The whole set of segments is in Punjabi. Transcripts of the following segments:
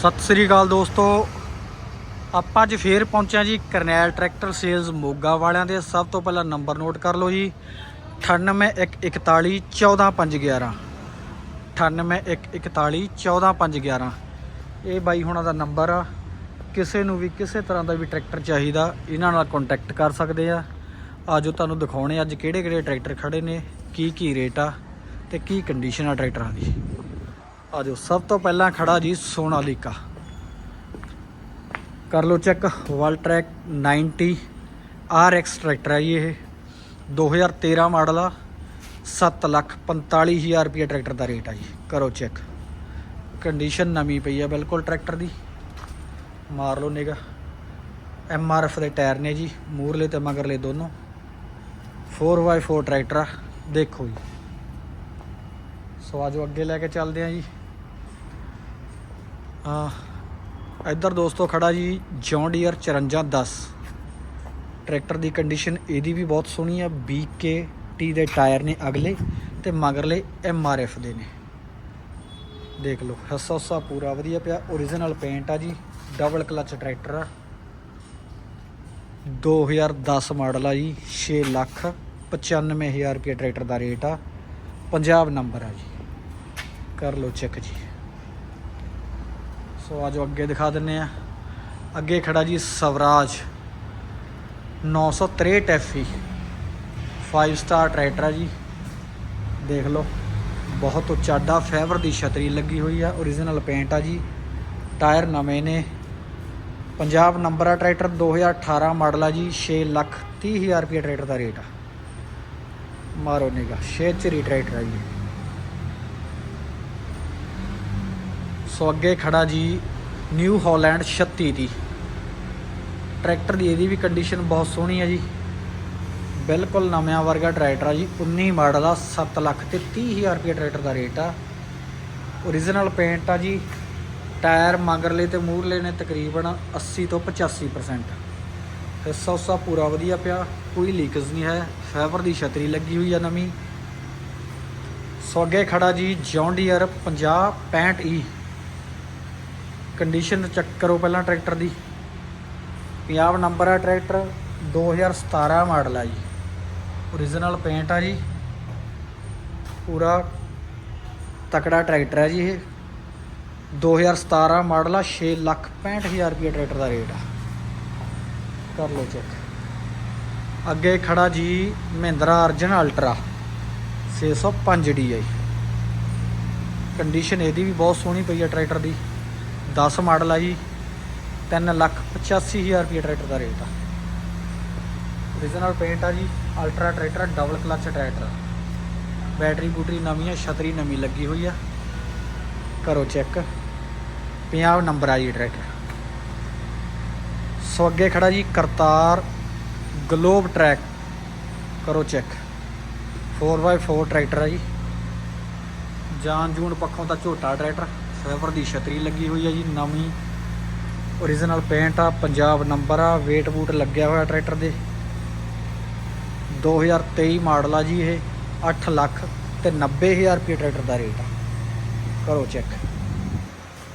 ਸਤਿ ਸ੍ਰੀ ਅਕਾਲ ਦੋਸਤੋ। ਆਪਾਂ ਅੱਜ ਫੇਰ ਪਹੁੰਚਿਆ ਜੀ ਕਰਨੈਲ ਟਰੈਕਟਰ ਸੇਲਜ਼ ਮੋਗਾ ਵਾਲਿਆਂ ਦੇ। ਸਭ ਤੋਂ ਪਹਿਲਾਂ ਨੰਬਰ ਨੋਟ ਕਰ ਲਓ ਜੀ। 9814 14511 9814 14511 ਇਹ ਬਾਈ ਹੁਣਾਂ ਦਾ ਨੰਬਰ ਆ। ਕਿਸੇ ਨੂੰ ਵੀ ਕਿਸੇ ਤਰ੍ਹਾਂ ਦਾ ਵੀ ਟਰੈਕਟਰ ਚਾਹੀਦਾ, ਇਹਨਾਂ ਨਾਲ ਕੰਟੈਕਟ ਕਰ ਸਕਦੇ ਆ। ਆਜੋ ਤੁਹਾਨੂੰ ਦਿਖਾਉਣੇ ਅੱਜ ਕਿਹੜੇ ਕਿਹੜੇ ਟਰੈਕਟਰ ਖੜੇ ਨੇ ਕੀ ਕੀ ਰੇਟ ਆ ਤੇ ਕੀ ਕੰਡੀਸ਼ਨ ਆ ਟਰੈਕਟਰਾਂ ਦੀ। ਆਜੋ, ਸਭ ਤੋਂ ਪਹਿਲਾਂ ਖੜਾ ਜੀ ਸੋਨਾਲੀਕਾ। ਕਰ ਲਓ ਚੈੱਕ ਵਲਟ੍ਰੈਕ 90 RX ਟਰੈਕਟਰ ਹੈ ਜੀ ਇਹ। 2013 ਮਾਡਲ ਆ 7 ਲੱਖ 45000 ਰੁਪਏ ਟਰੈਕਟਰ ਦਾ ਰੇਟ ਆ ਜੀ। ਕਰੋ ਚੈੱਕ। ਕੰਡੀਸ਼ਨ ਨਵੀਂ ਪਈ ਆ ਬਿਲਕੁਲ ਟਰੈਕਟਰ ਦੀ। ਮਾਰ ਲਓ ਨਿਗਾ ਐਫ ਦੇ ਟਾਇਰ ਨੇ ਜੀ, ਮੂਰਲੇ ਤੇ ਮਗਰਲੇ ਦੋਨੋਂ। 4x4 ਟਰੈਕਟਰ ਆ, ਦੇਖੋ ਜੀ। ਸੋ ਆਜੋ ਅੱਗੇ ਲੈ ਕੇ ਚੱਲਦੇ ਆ ਜੀ। ਆ ਇੱਧਰ ਦੋਸਤੋ ਖੜਾ ਜੀ ਜੌਨ ਡੀਅਰ 5410 ਟਰੈਕਟਰ ਦੀ ਕੰਡੀਸ਼ਨ ਇਹਦੀ ਵੀ ਬਹੁਤ ਸੋਹਣੀ ਆ BK ਟੀ ਦੇ ਟਾਇਰ ਨੇ ਅਗਲੇ ਤੇ ਮਗਰਲੇ ਐਫ ਦੇ ਨੇ। ਦੇਖ ਲਓ, ਹੱਸਾ ਹੁੱਸਾ ਪੂਰਾ ਵਧੀਆ ਪਿਆ origignal ਪੇਂਟ ਆ ਜੀ ਡਬਲ ਕਲਚ ਟਰੈਕਟਰ ਆ। 2010 ਮਾਡਲ ਆ ਜੀ 6 ਲੱਖ 95000 ਰੁਪਏ ਟਰੈਕਟਰ ਦਾ ਰੇਟ ਆ, ਪੰਜਾਬ ਨੰਬਰ ਆ ਜੀ। ਕਰ ਲਓ ਚੈੱਕ ਜੀ। ਸੋ ਆਜੋ ਅੱਗੇ ਦਿਖਾ ਦਿੰਨੇ ਆ। ਅੱਗੇ ਖੜਾ ਜੀ ਸਵਰਾਜ। 963 ਐਫਈ 5 ਸਟਾਰ ਟਰੈਕਟਰ ਆ ਜੀ। ਦੇਖ ਲਓ। ਬਹੁਤ ਉਚਾਡਾ ਫਾਈਬਰ ਦੀ ਛਤਰੀ ਲੱਗੀ ਹੋਈ ਆ। origignal ਪੇਂਟ ਆ ਜੀ। ਟਾਇਰ ਨਵੇਂ ਨੇ। ਪੰਜਾਬ ਨੰਬਰ ਆ ਟਰੈਕਟਰ 2018 ਮਾਡਲ ਆ ਜੀ। 6 ਲੱਖ 30 ਹਜ਼ਾਰ ਰੁਪਏ ਟਰੈਕਟਰ ਦਾ ਰੇਟ ਆ। ਮਾਰੋ ਨਿਗਾ ਛੇਚਰੀ ਟਰੈਕਟਰ ਆ ਜੀ। ਸੋ ਅੱਗੇ ਖੜਾ ਜੀ ਨਿਊ ਹਾਲੈਂਡ 36 ਦੀ। ਟਰੈਕਟਰ ਦੀ ਇਹਦੀ ਵੀ ਕੰਡੀਸ਼ਨ ਬਹੁਤ ਸੋਹਣੀ ਹੈ ਜੀ। ਬਿਲਕੁਲ ਨਵਿਆਂ ਵਰਗਾ ਟਰੈਕਟਰ ਆ ਜੀ 19 ਮਾਡਲ ਆ 7 ਲੱਖ ਤੇ 30 ਹਜ਼ਾਰ ਰੁਪਏ ਟਰੈਕਟਰ ਦਾ ਰੇਟ ਆ। Origignal ਪੇਂਟ ਆ ਜੀ, ਟਾਇਰ ਮਗਰਲੇ ਤੇ ਮੂਹਰਲੇ ਨੇ ਤਕਰੀਬਨ 80 ਤੋਂ 85% ਹਿੱਸਾ ਉਸਾ ਪੂਰਾ ਵਧੀਆ ਪਿਆ, ਕੋਈ ਲੀਕੇਜ ਨਹੀਂ ਹੈ ਫਾਈਬਰ ਦੀ ਛਤਰੀ ਲੱਗੀ ਹੋਈ ਆ ਨਵੀਂ। ਸੋ ਅੱਗੇ ਖੜਾ ਜੀ John Deere 50 65 E condition check ਕਰੋ ਪਹਿਲਾਂ ਟਰੈਕਟਰ ਦੀ। ਪੰਜਾਬ ਨੰਬਰ ਆ ਟਰੈਕਟਰ 2017 ਮਾਡਲ ਆ ਜੀ। origignal ਪੇਂਟ ਆ ਜੀ। ਪੂਰਾ ਤਕੜਾ ਟਰੈਕਟਰ ਹੈ ਜੀ ਇਹ। 2017 ਮਾਡਲ ਆ 6 ਲੱਖ 65000 ਰੁਪਏ ਟਰੈਕਟਰ ਦਾ ਰੇਟ ਆ। ਕਰ ਲਓ ਚੈੱਕ ਅੱਗੇ ਖੜਾ ਜੀ Mahindra Arjun ultra 605 DI condition ਇਹਦੀ ਵੀ ਬਹੁਤ ਸੋਹਣੀ ਪਈ ਆ ਟਰੈਕਟਰ ਦੀ। 10 ਮਾਡਲ ਆ ਜੀ 3 ਲੱਖ 85000 ਰੁਪਏ ਟਰੈਕਟਰ ਦਾ ਰੇਟ ਆ। Origignal ਪੇਂਟ ਆ ਜੀ ultra tractor double clutch tractor battery ਬੂਟਰੀ ਨਵੀਂ ਆ, ਛਤਰੀ ਨਵੀਂ ਲੱਗੀ ਹੋਈ ਆ। ਕਰੋ ਚੈੱਕ ਪੰਜਾਬ ਨੰਬਰ ਆ ਜੀ ਟਰੈਕਟਰ। ਸੋ ਅੱਗੇ ਖੜਾ ਜੀ, ਕਰਤਾਰ ਗਲੋਬ ਟਰੈਕ ਕਰੋ ਚੈੱਕ 4x4 ਟਰੈਕਟਰ ਆ ਜੀ। ਜਾਨ ਜੂਨ ਪੱਖੋਂ ਤਾਂ ਝੋਟਾ ਟਰੈਕਟਰ। ਫਾਈਬਰ ਦੀ ਛਤਰੀ ਲੱਗੀ ਹੋਈ ਆ ਜੀ, ਨਵੀਂ origignal ਪੇਂਟ ਆ, ਪੰਜਾਬ ਨੰਬਰ ਆ ਵੇਟ ਬੂਟ ਲੱਗਿਆ ਹੋਇਆ ਟਰੈਕਟਰ ਦੇ। 2023 ਮਾਡਲ ਆ ਜੀ ਇਹ 8 ਲੱਖ ਤੇ 90000 ਰੁਪਏ ਟਰੈਕਟਰ ਦਾ ਰੇਟ ਆ। ਕਰੋ ਚੈੱਕ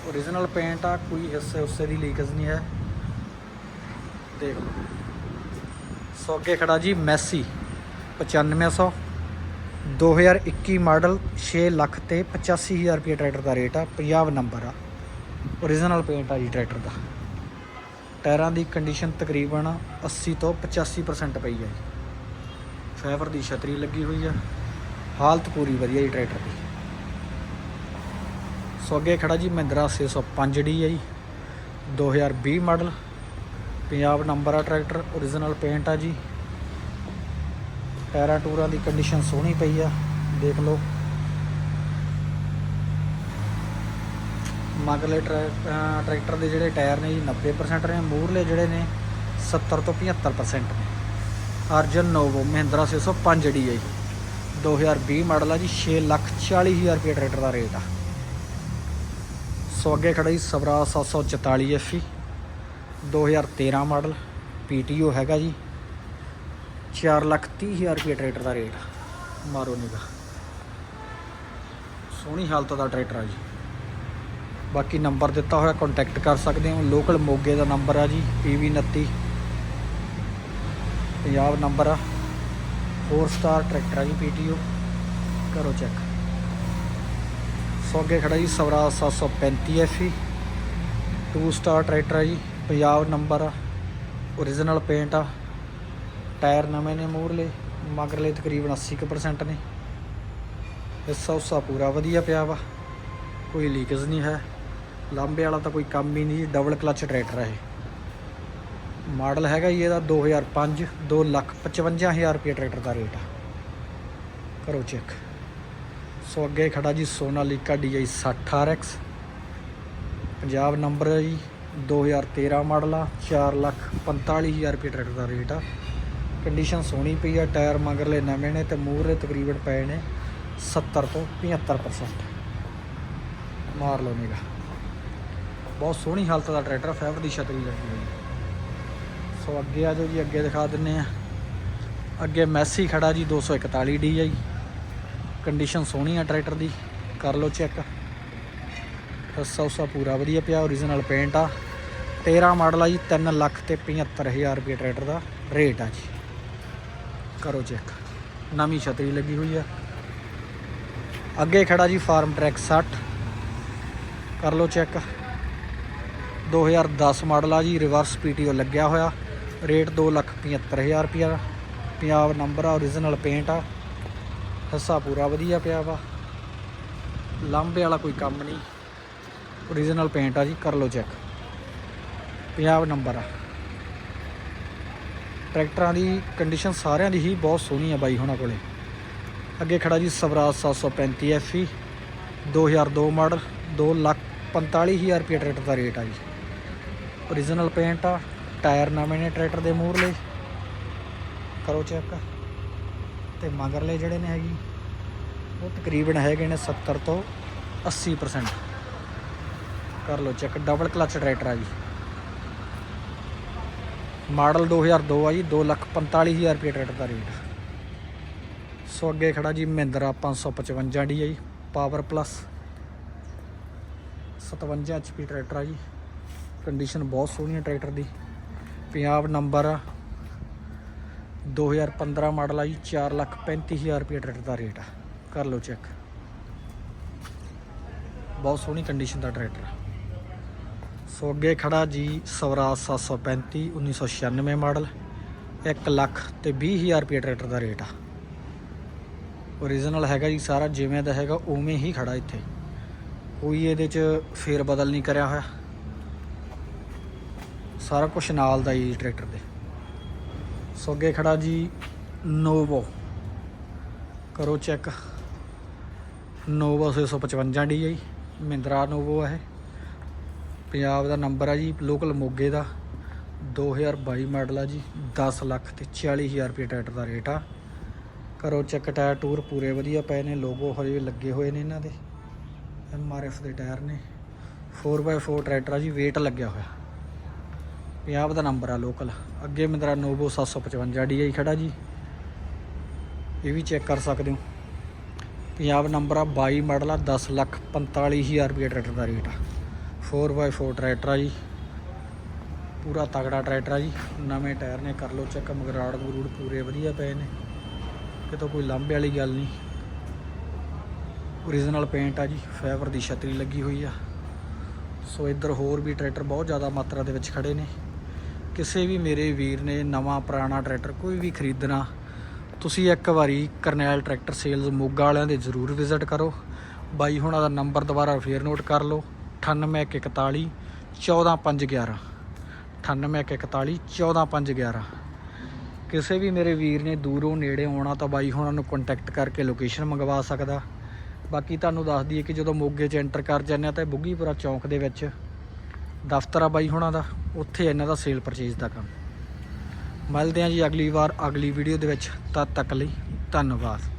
origignal ਪੇਂਟ ਆ, ਕੋਈ ਹਿੱਸੇ ਉਸੇ ਦੀ ਲੀਕੇਜ ਨਹੀਂ ਹੈ। ਦੇਖ ਲਓ। ਸੋ ਅੱਗੇ ਖੜਾ ਜੀ ਮੈਸੀ 9500 2021 ਮਾਡਲ 6 ਲੱਖ ਤੇ 85000 ਰੁਪਏ ਟਰੈਕਟਰ ਦਾ ਰੇਟ ਆ ਪੰਜਾਬ ਨੰਬਰ ਆ। Origignal ਪੇਂਟ ਆ ਜੀ ਟਰੈਕਟਰ ਦਾ। ਟਾਇਰਾਂ ਦੀ ਕੰਡੀਸ਼ਨ ਤਕਰੀਬਨ 80 ਤੋਂ 85% ਪਈ ਆ ਜੀ। ਫਾਈਬਰ ਦੀ ਛਤਰੀ ਲੱਗੀ ਹੋਈ ਆ। ਹਾਲਤ ਪੂਰੀ ਵਧੀਆ ਜੀ ਟਰੈਕਟਰ ਦੀ। ਸੋ ਅੱਗੇ ਖੜਾ ਜੀ ਮਹਿੰਦਰਾ 605 ਡੀ ਆ ਜੀ। 2020 ਮਾਡਲ, ਪੰਜਾਬ ਨੰਬਰ ਆ ਟਰੈਕਟਰ origignal ਪੇਂਟ ਆ ਜੀ। ਟਾਇਰਾਂ ਟੂਰਾਂ ਦੀ ਕੰਡੀਸ਼ਨ ਸੋਹਣੀ ਪਈ ਆ, ਦੇਖ ਲਓ। ਮਗਲੇ ਟਰੈ- ਟਰੈਕਟਰ ਦੇ ਜਿਹੜੇ ਟਾਇਰ ਨੇ ਜੀ 90% ਨੇ ਮੂਰਲੇ ਜਿਹੜੇ ਨੇ 70 ਤੋਂ 75% ਨੇ। ਅਰਜਨ ਨੋਵੋ, ਮਹਿੰਦਰਾ 605 ਡੀ ਹੈ ਜੀ। 2020 ਮਾਡਲ ਆ ਜੀ 6 ਲੱਖ 40 ਹਜ਼ਾਰ ਰੁਪਏ ਟਰੈਕਟਰ ਦਾ ਰੇਟ ਆ। ਸੋ ਅੱਗੇ ਖੜਾ ਜੀ ਸਵਰਾ 744 ਐਫਈ 2013 ਮਾਡਲ ਪੀਟੀਓ ਹੈਗਾ ਜੀ। 4 ਲੱਖ 30 ਹਜ਼ਾਰ ਰੁਪਏ ਟਰੈਕਟਰ ਦਾ ਰੇਟ ਆ। ਮਾਰੋ ਨਿਗਾ ਸੋਹਣੀ ਹਾਲਤ ਦਾ ਟਰੈਕਟਰ ਆ ਜੀ। ਬਾਕੀ ਨੰਬਰ ਦਿੱਤਾ ਹੋਇਆ ਕੰਟੈਕਟ ਕਰ ਸਕਦੇ ਹੋ। ਲੋਕਲ ਮੋਗੇ ਦਾ ਨੰਬਰ ਆ ਜੀ PV29 ਪੰਜਾਬ ਨੰਬਰ ਆ। 4 ਸਟਾਰ ਟਰੈਕਟਰ ਆ ਜੀ PTO ਕਰੋ ਚੈੱਕ ਸੋ ਅੱਗੇ ਖੜਾ ਜੀ, ਸਵਰਾਜ 735 FE 2 ਸਟਾਰ ਟਰੈਕਟਰ ਆ ਜੀ, ਪੰਜਾਬ ਨੰਬਰ ਆ। ਓਰੀਜਨਲ ਪੇਂਟ ਆ। ਟਾਇਰ ਨਵੇਂ ਨੇ ਮੂਰਲੇ ਮਗਰਲੇ ਤਕਰੀਬਨ 80% ਨੇ। ਹਿੱਸਾ ਉਸਾ ਪੂਰਾ ਵਧੀਆ ਪਿਆ ਵਾ, ਕੋਈ ਲੀਕੇਜ ਨਹੀਂ ਹੈ। ਲਾਂਬੇ ਵਾਲਾ ਤਾਂ ਕੋਈ ਕੰਮ ਹੀ ਨਹੀਂ ਜੀ ਡਬਲ ਕਲਚ ਟਰੈਕਟਰ ਹੈ ਇਹ। ਮਾਡਲ ਹੈਗਾ ਜੀ ਇਹਦਾ 2005 255000 ਰੁਪਏ ਟਰੈਕਟਰ ਦਾ ਰੇਟ ਆ। ਕਰੋ ਚੈੱਕ ਸੋ ਅੱਗੇ ਖੜਾ ਜੀ Sonalika DI 60 RX Punjab number ਹੈ ਜੀ 2013 ਮਾਡਲ ਆ 445000 ਰੁਪਏ ਟਰੈਕਟਰ ਦਾ ਰੇਟ ਆ। ਕੰਡੀਸ਼ਨ ਸੋਹਣੀ ਪਈ ਆ ਟਾਇਰ ਮਗਰਲੇ ਨਵੇਂ ਨੇ ਤੇ ਮੂਹਰੇ ਤਕਰੀਬਨ ਪਏ ਨੇ 70 ਤੋਂ 75% ਮਾਰ ਲਓ ਨਿਗਾ ਬਹੁਤ ਸੋਹਣੀ ਹਾਲਤ ਦਾ ਟਰੈਕਟਰ ਫੈਵਰ ਦੀ ਛਤਰੀ ਲੱਗੀ ਹੋਈ ਸੋ ਅੱਗੇ ਆ ਜਾਓ ਜੀ, ਅੱਗੇ ਦਿਖਾ ਦਿੰਨੇ ਆ। ਅੱਗੇ ਮੈਸੀ ਖੜਾ ਜੀ 241 ਜੀ ਕੰਡੀਸ਼ਨ ਸੋਹਣੀ ਆ ਟਰੈਕਟਰ ਦੀ, ਕਰ ਲਓ ਚੈੱਕ ਰੱਸਾ ਉਸਾ ਪੂਰਾ ਵਧੀਆ ਪਿਆ ਓਰੀਜਨਲ ਪੇਂਟ ਆ। 13 ਮਾਡਲ ਆ ਜੀ 3 ਲੱਖ ਤੇ 75000 ਰੁਪਏ ਟਰੈਕਟਰ ਦਾ ਰੇਟ ਆ ਜੀ। ਕਰੋ ਚੈੱਕ। ਨਵੀਂ ਛਤਰੀ ਲੱਗੀ ਹੋਈ ਆ। ਅੱਗੇ ਖੜਾ ਜੀ ਫਾਰਮ ਟਰੈਕ 60 ਕਰ ਲਓ ਚੈੱਕ। 2010 ਮਾਡਲ ਆ ਜੀ, ਰਿਵਰਸ ਪੀਟੀਓ ਲੱਗਿਆ ਹੋਇਆ। ਰੇਟ 275000 ਰੁਪਿਆ ਪੰਜਾਬ ਨੰਬਰ ਆ ਓਰੀਜਨਲ ਪੇਂਟ ਆ। ਹਿੱਸਾ ਪੂਰਾ ਵਧੀਆ ਪਿਆ ਵਾ। ਲਾਂਬੇ ਵਾਲਾ ਕੋਈ ਕੰਮ ਨਹੀਂ। ਓਰੀਜਨਲ ਪੇਂਟ ਆ ਜੀ, ਕਰ ਲਓ ਚੈੱਕ। ਪੰਜਾਬ ਨੰਬਰ ਆ। ਟਰੈਕਟਰਾਂ ਦੀ ਕੰਡੀਸ਼ਨ ਸਾਰਿਆਂ ਦੀ ਹੀ ਬਹੁਤ ਸੋਹਣੀ ਆ ਬਾਈ ਹੁਣਾਂ ਕੋਲੇ। ਅੱਗੇ ਖੜਾ ਜੀ ਸਵਰਾਜ 735 FE 2002 ਮਾਡਲ 2 ਲੱਖ 45000 ਰੁਪਏ ਟਰੈਕਟਰ ਦਾ ਰੇਟ ਆ ਜੀ। ਓਰੀਜਨਲ ਪੇਂਟ ਆ, ਟਾਇਰ ਨਵੇਂ ਨੇ ਟਰੈਕਟਰ ਦੇ ਮੂਹਰਲੇ। ਕਰੋ ਚੈੱਕ। ਤੇ ਮਗਰਲੇ ਜਿਹੜੇ ਨੇ ਹੈਗੀ, ਉਹ ਤਕਰੀਬਨ ਹੈਗੇ ਨੇ 70 ਤੋਂ 80% ਕਰ ਲਓ ਚੈੱਕ ਡਬਲ ਕਲਚ ਟਰੈਕਟਰ ਆ ਜੀ। ਮਾਡਲ 2002 ਆ ਜੀ 245000 ਰੁਪਏ ਟਰੈਕਟਰ ਦਾ ਰੇਟ। ਸੋ ਅੱਗੇ ਖੜਾ ਜੀ ਮਹਿੰਦਰਾ 555 ਡੀ ਆ ਜੀ, ਪਾਵਰ ਪਲੱਸ। 57 ਐਚਪੀ ਟਰੈਕਟਰ ਆ ਜੀ ਕੰਡੀਸ਼ਨ ਬਹੁਤ ਸੋਹਣੀ ਹੈ ਟਰੈਕਟਰ ਦੀ। ਪੰਜਾਬ ਨੰਬਰ ਆ 2015 ਮਾਡਲ ਆ ਜੀ 435000 ਰੁਪਏ ਟਰੈਕਟਰ ਦਾ ਰੇਟ ਆ। ਕਰ ਲਓ ਚੈੱਕ। ਬਹੁਤ ਸੋਹਣੀ ਕੰਡੀਸ਼ਨ ਦਾ ਟਰੈਕਟਰ ਸੋ ਅੱਗੇ ਖੜਾ ਜੀ ਸਵਰਾਜ 735 1996 ਮਾਡਲ 1 ਲੱਖ ਤੇ 20000 ਰੁਪਏ ਟਰੈਕਟਰ ਦਾ ਰੇਟ ਆ। ਓਰੀਜਨਲ ਹੈਗਾ ਜੀ ਸਾਰਾ, ਜਿਵੇਂ ਦਾ ਹੈਗਾ ਉਵੇਂ ਹੀ ਖੜਾ ਇੱਥੇ। ਕੋਈ ਇਹਦੇ ਚ ਫੇਰ ਬਦਲ ਨਹੀਂ ਕਰਿਆ ਹੋਇਆ। ਸਾਰਾ ਕੁਝ ਨਾਲ ਦਾ ਹੀ ਟਰੈਕਟਰ ਦੇ। ਸੋ ਅੱਗੇ ਖੜਾ ਜੀ ਨੋਵੋ। ਕਰੋ check. Novo 655 D I, Mahindra Novo ਹੈ ਪੰਜਾਬ ਦਾ ਨੰਬਰ ਆ ਜੀ, ਲੋਕਲ ਮੋਗੇ ਦਾ। 2022 ਮਾਡਲ ਆ ਜੀ 10 ਲੱਖ ਤੇ 40000 ਰੁਪਏ ਟਰੈਕਟਰ ਦਾ ਰੇਟ ਆ। ਕਰੋ ਚੈੱਕ ਟਾਇਰ ਟੂਰ ਪੂਰੇ ਵਧੀਆ ਪਏ ਨੇ, ਲੋਗੋ ਹਜੇ ਲੱਗੇ ਹੋਏ ਨੇ ਇਹਨਾਂ ਦੇ। ਐਮਆਰਐਫ ਦੇ ਟਾਇਰ ਨੇ। 4x4 ਟਰੈਕਟਰ ਆ ਜੀ, weight ਲੱਗਿਆ ਹੋਇਆ। ਪੰਜਾਬ ਦਾ ਨੰਬਰ ਆ ਲੋਕਲ। ਅੱਗੇ ਮਹਿੰਦਰਾ ਨੋਵੋ 755 DI ਖੜਾ ਜੀ। ਇਹ ਵੀ ਚੈੱਕ ਕਰ ਸਕਦੇ ਹੋ। ਪੰਜਾਬ ਨੰਬਰ ਆ 22 ਮਾਡਲ ਆ 10 ਲੱਖ 45000 ਰੁਪਏ ਟਰੈਕਟਰ ਦਾ ਰੇਟ ਆ। 4x4 ਟਰੈਕਟਰ ਆ ਜੀ। ਪੂਰਾ ਤਗੜਾ ਟਰੈਕਟਰ ਆ ਜੀ। ਨਵੇਂ ਟਾਇਰ ਨੇ ਕਰ ਲਓ ਚੈੱਕ ਮਗਰਾੜ ਮਰੂੜ ਪੂਰੇ ਵਧੀਆ ਪਏ ਨੇ। ਕਿਤੋਂ ਕੋਈ ਲਾਂਭੇ ਵਾਲੀ ਗੱਲ ਨਹੀਂ। ਓਰੀਜਨਲ ਪੇਂਟ ਆ ਜੀ ਫਾਈਬਰ ਦੀ ਛਤਰੀ ਲੱਗੀ ਹੋਈ ਆ। ਸੋ ਇੱਧਰ ਹੋਰ ਵੀ ਟਰੈਕਟਰ ਬਹੁਤ ਜ਼ਿਆਦਾ ਮਾਤਰਾ ਦੇ ਵਿੱਚ ਖੜੇ ਨੇ। ਕਿਸੇ ਵੀ ਮੇਰੇ ਵੀਰ ਨੇ ਨਵਾਂ ਪੁਰਾਣਾ ਟਰੈਕਟਰ ਕੋਈ ਵੀ ਖਰੀਦਣਾ, ਤੁਸੀਂ ਇੱਕ ਵਾਰੀ ਕਰਨੈਲ ਟਰੈਕਟਰ ਸੇਲਜ਼ ਮੋਗਾ ਵਾਲਿਆਂ ਦੇ ਜ਼ਰੂਰ ਵਿਜ਼ਿਟ ਕਰੋ। ਬਾਈ ਹੁਣਾਂ ਦਾ ਨੰਬਰ ਦੁਬਾਰਾ ਫੇਰ ਨੋਟ ਕਰ ਲਓ। 9841 14511 9841 14511 ਕਿਸੇ ਵੀ ਮੇਰੇ ਵੀਰ ਨੇ ਦੂਰੋਂ ਨੇੜੇ ਆਉਣਾ ਤਾਂ ਬਾਈ ਹੁਣਾਂ ਨੂੰ ਕੰਟੈਕਟ ਕਰਕੇ ਲੋਕੇਸ਼ਨ ਮੰਗਵਾ ਸਕਦਾ। ਬਾਕੀ ਤੁਹਾਨੂੰ ਦੱਸ ਦਈਏ ਕਿ ਜਦੋਂ ਮੋਗੇ 'ਚ ਐਂਟਰ ਕਰ ਜਾਂਦੇ ਆ ਤਾਂ ਬੁੱਗੀਪੁਰਾ ਚੌਂਕ ਦੇ ਵਿੱਚ ਦਫ਼ਤਰ ਆ ਬਾਈ ਹੁਣਾਂ ਦਾ। ਉੱਥੇ ਇਹਨਾਂ ਦਾ ਸੇਲ ਪਰਚੇਜ਼ ਦਾ ਕੰਮ। ਮਿਲਦੇ ਆ ਜੀ ਅਗਲੀ ਵਾਰ ਅਗਲੀ ਵੀਡੀਓ ਦੇ ਵਿੱਚ। ਤਦ ਤੱਕ ਲਈ ਧੰਨਵਾਦ।